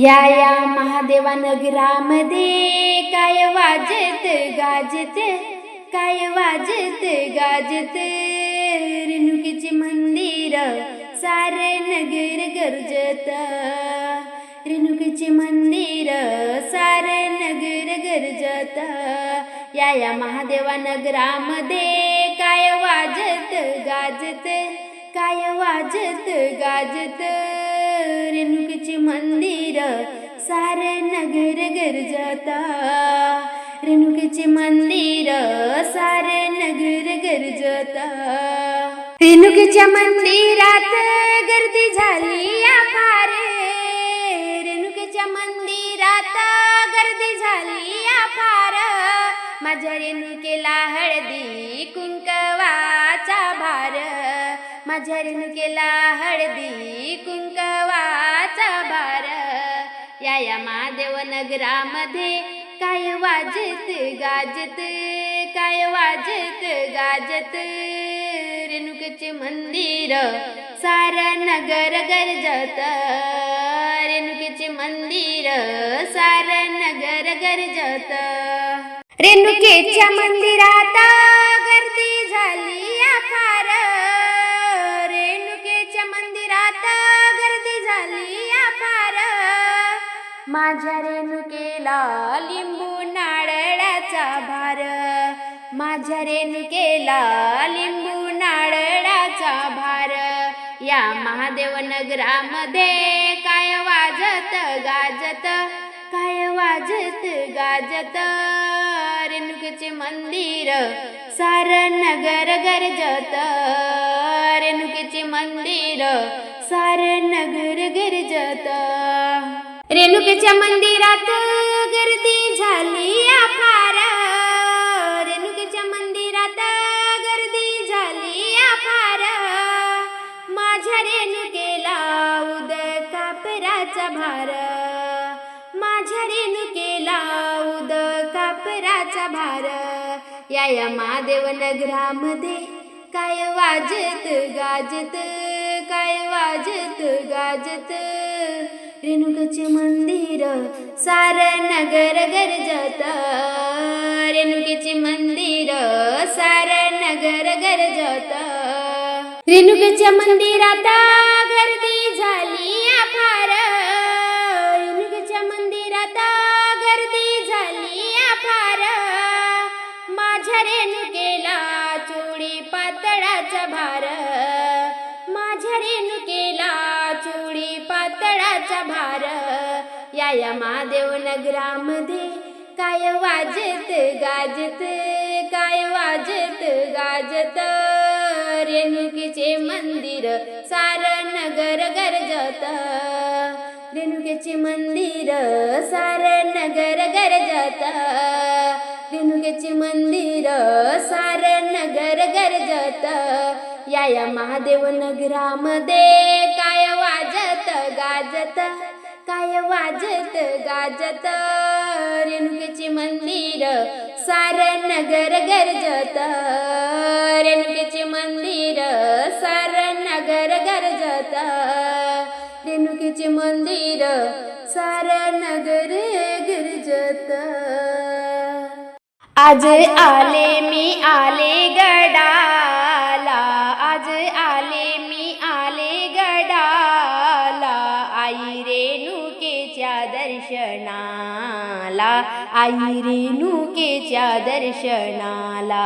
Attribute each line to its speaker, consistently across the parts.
Speaker 1: या या महादेवा नगरामध्ये काय वाजत गाजत काय वाजत गाजत. रेणुकीचे मंदिर सारे नगर गरजत. रेणुकीचे मंदिर सारे नगर गरजत. या या महादेवा नगरामध्ये काय वाजत गाजत काय वाजत गाजत. रेणुकीची मंदिर सारे नगर गरजता. रेणुकीचे मंदिर सारे नगर गरजता. रेणुकीच्या मंदिरात गर्दी झाली अपार. रेणुकीच्या मंदिरात गर्दी झाली अपार. माझ्या रेणुकेला हळदी कुंकवाचा भार. माझ्या रेणुकेला हळदी कुंक महादेव नगरामध्ये काय वाजत गाजत काय वाजत गाजत? रेणुकेचे मंदिर सारा नगर गरजत. रेणुकेचे मंदिर सारा नगर गरजत. रेणुकेच्या मंदिरा माझ्या रेणुकेला लिंबू नारळाचा भार. माझ्या रेणुकेला लिंबू नारळाचा भार. या महादेव नगरामध्ये काय वाजत गाजत? काय वाजत गाजत? रेणुकेचे मंदिर सार नगर गरजत. रेणुकेचे मंदिर सार नगर रेणुकेच्या मंदिरात गर्दी झाली अपार रेणुकेच्या मंदिरात गर्दी झाली अपार माझ्या रेणुकेला उदक कापराचा भार. माझ्या रेणुकेला उदक कापराचा भार. या या महादेव नगरामध्ये काय वाजत गाजत काय वाजत गाजत? रेणुकाचे मंदिर सार नगर गरजत रेणुकेचे मंदिर सार नगर गरजत रेणुकेच्या मंदिरात गर्दी झाली अपार रेणुकेच्या मंदिरात गर्दी झाली अपार माझ्या रेणुकेला चोळी पातळाचा भार भार. या या महादेव नगरामध्ये काय वाजत गाजत काय वाजत गाजत? रेणुकीचे मंदिर सार नगर गरजत. रेणुकेचे मंदिर सार नगर गरजत. रेणुकेचे मंदिर सार नगर गरजत. या या महादेव नगरामध्ये गाजत काय वाजत गाजत? रेणुकेचे मंदिर सार नगर गरजत. रेणुकेचे मंदिर सार नगर गरजत. रेणुकेचे मंदिर सार नगर गरजत. आज आले मी आई रेणुकेच्या दर्शनाला.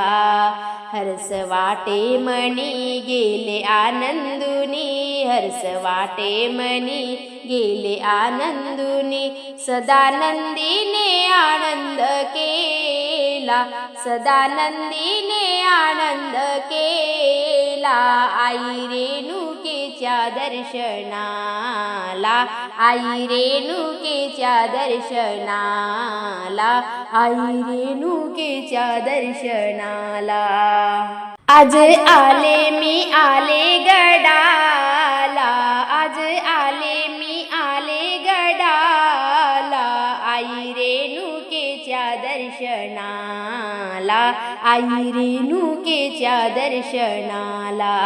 Speaker 1: हर्ष वाटे मनी गेले आनंदुनी. हर्ष वाटे मनी गेले आनंदुनी. सदानंदीने आनंद केला. सदानंदीने आनंद केला. आई रेणू रेणुकेच्या दर्शनाला. आई रेणुकेच्या दर्शनाला. आई रेणुकेच्या दर्शनाला. आज आले मी आले गडा दर्शनाला. आई रेणुकेच्या दर्शनाला.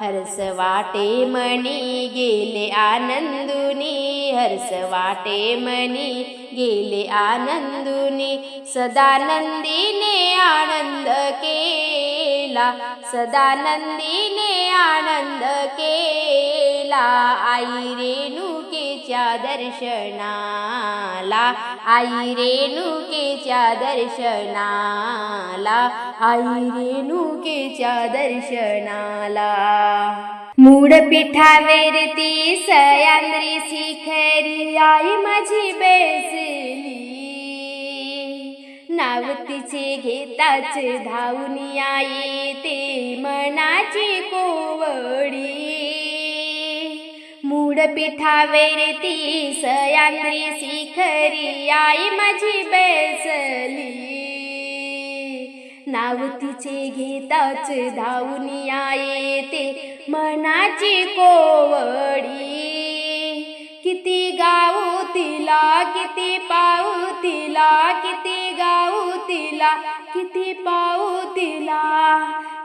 Speaker 1: हर्ष वाटे मनी गेले आनंदुनी. हर्ष वाटे मनी गेले आनंदुनी. सदानंदीने आनंद केला. सदानंदीने आनंद केला. आई रेणू रेणुकेच्या दर्शनाला. आई रेणुकेच्या दर्शनाला. आई रेणुकेच्या दर्शनाला. मूड पिठावेरती सयांद्री शिखरी आई माझी बेसली. नाव तिचे घेताच धावून येते मनाची कोवडी. मूड पिठावेरती सयांद्री शिखरी आई माझी बेसली. नाव तिचे घेताच धावून येते मनाची कोवडी. किती गाऊ तिला किती पाऊ तिला किती गाऊ तिला किती पाऊ तिला.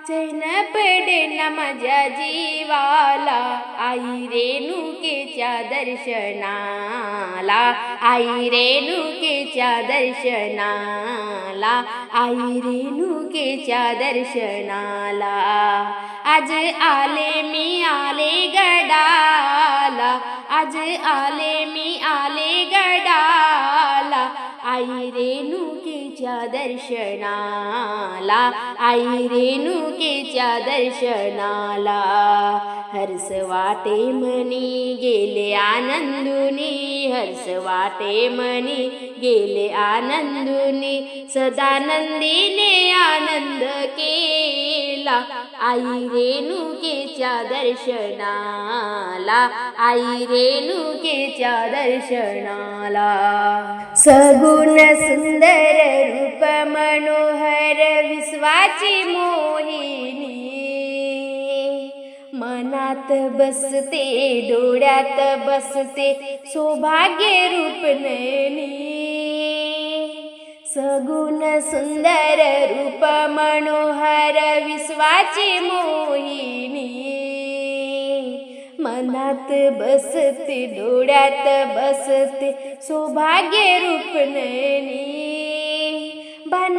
Speaker 1: चैन पडे माझ्या जीवाला. आई रेणुकेच्या दर्शनाला. आई रेणुकेच्या दर्शनाला. आई रेणुकेच्या दर्शनाला. आज आले मी आले गडाला. आज आले मी आले गडाला. आई रेणुकेच्या दर्शनाला आई रेणुकेच्या दर्शनाला. हर्ष वाटे मनी गेले आनंदुनी. हर्ष वाटे मनी गेले आनंदुनी सदानंदीने आनंद केला. आई रेणुकेच्या दर्शनाला आई रेणुकेच्या दर्शनाला. सगुण सुंदर रूप मनोहर विश्वाची मोहिनी डोळ्यात बसते डोळ्यात बसते सौभाग्य रूप सगुण सुंदर रूप मनोहर विश्वाची मोहिनी. मनात बसते डोळ्यात बसते सौभाग्य रूपननी भान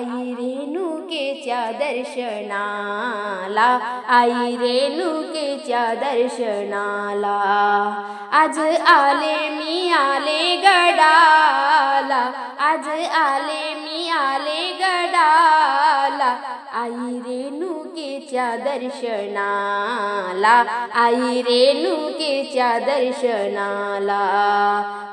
Speaker 1: आई रेणुकेच्या दर्शनाला आई रेणुकेच्या दर्शनाला. आज आले मी आले गडाला आज आले मी आई रेणुकेच्या दर्शनाला आई रेणुकेच्या दर्शनाला.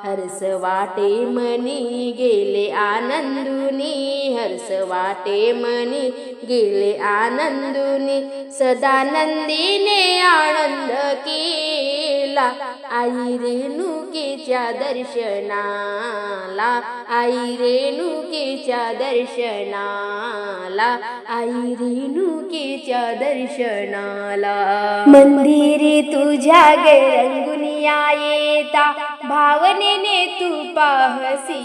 Speaker 1: हर्ष वाटे मनी गेले आनंदुनी हर्ष वाटे मनी गेले आनंदुनी. सदानंदीने आनंद की केला आई रेणुकेच्या दर्शनाला आई रेणुकेच्या दर्शनाला आई रेणुकेच्या दर्शनाला. मंदिरी तुझ्या गंगुनिया येता भावनेने तू पाहसी.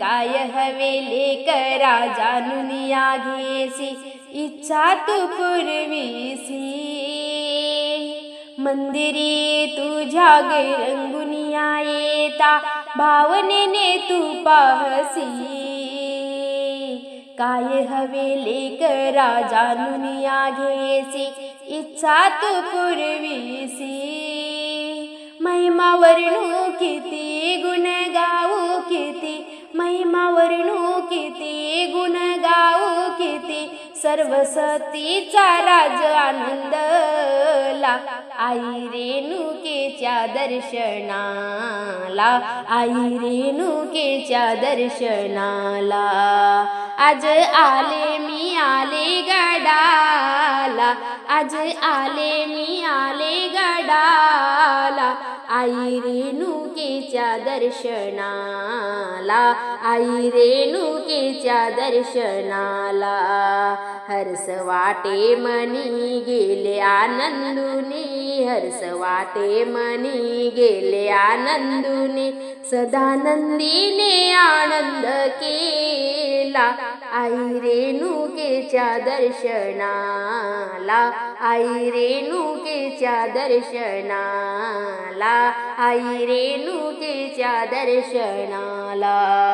Speaker 1: काय हवे लेकरा जाणूनिया घेसी इच्छा तू पुरवीसी. मंदिरी तुझ्या गे रंगुनिया येता भावनेने तू पाहसी काय हवे लेकरा जाणूनिया घेसी इच्छा तू पुरवीसी महिमा वर्णू किती गुण गाऊ किती महिमा वर्णू किती गुण गाऊ सर्वसतीचा राज आनंदला. आई रेणुकेच्या दर्शनाला आई रेणुकेच्या दर्शनाला. आज आले मी आले गडाला आज आले मी आले गडाला. आई रेणू रेणुकेच्या दर्शनाला. आई रेणुकेच्या दर्शनाला. हर्ष वाटे मनी गेले आनंदुनी. हर्ष वाटे मनी गेले आनंदुनी. सदानंदीने आनंद केला. आई रेणुकेच्या दर्शनाला आई रेणुकेच्या दर्शनाला आई रेणुकेच्या दर्शनाला.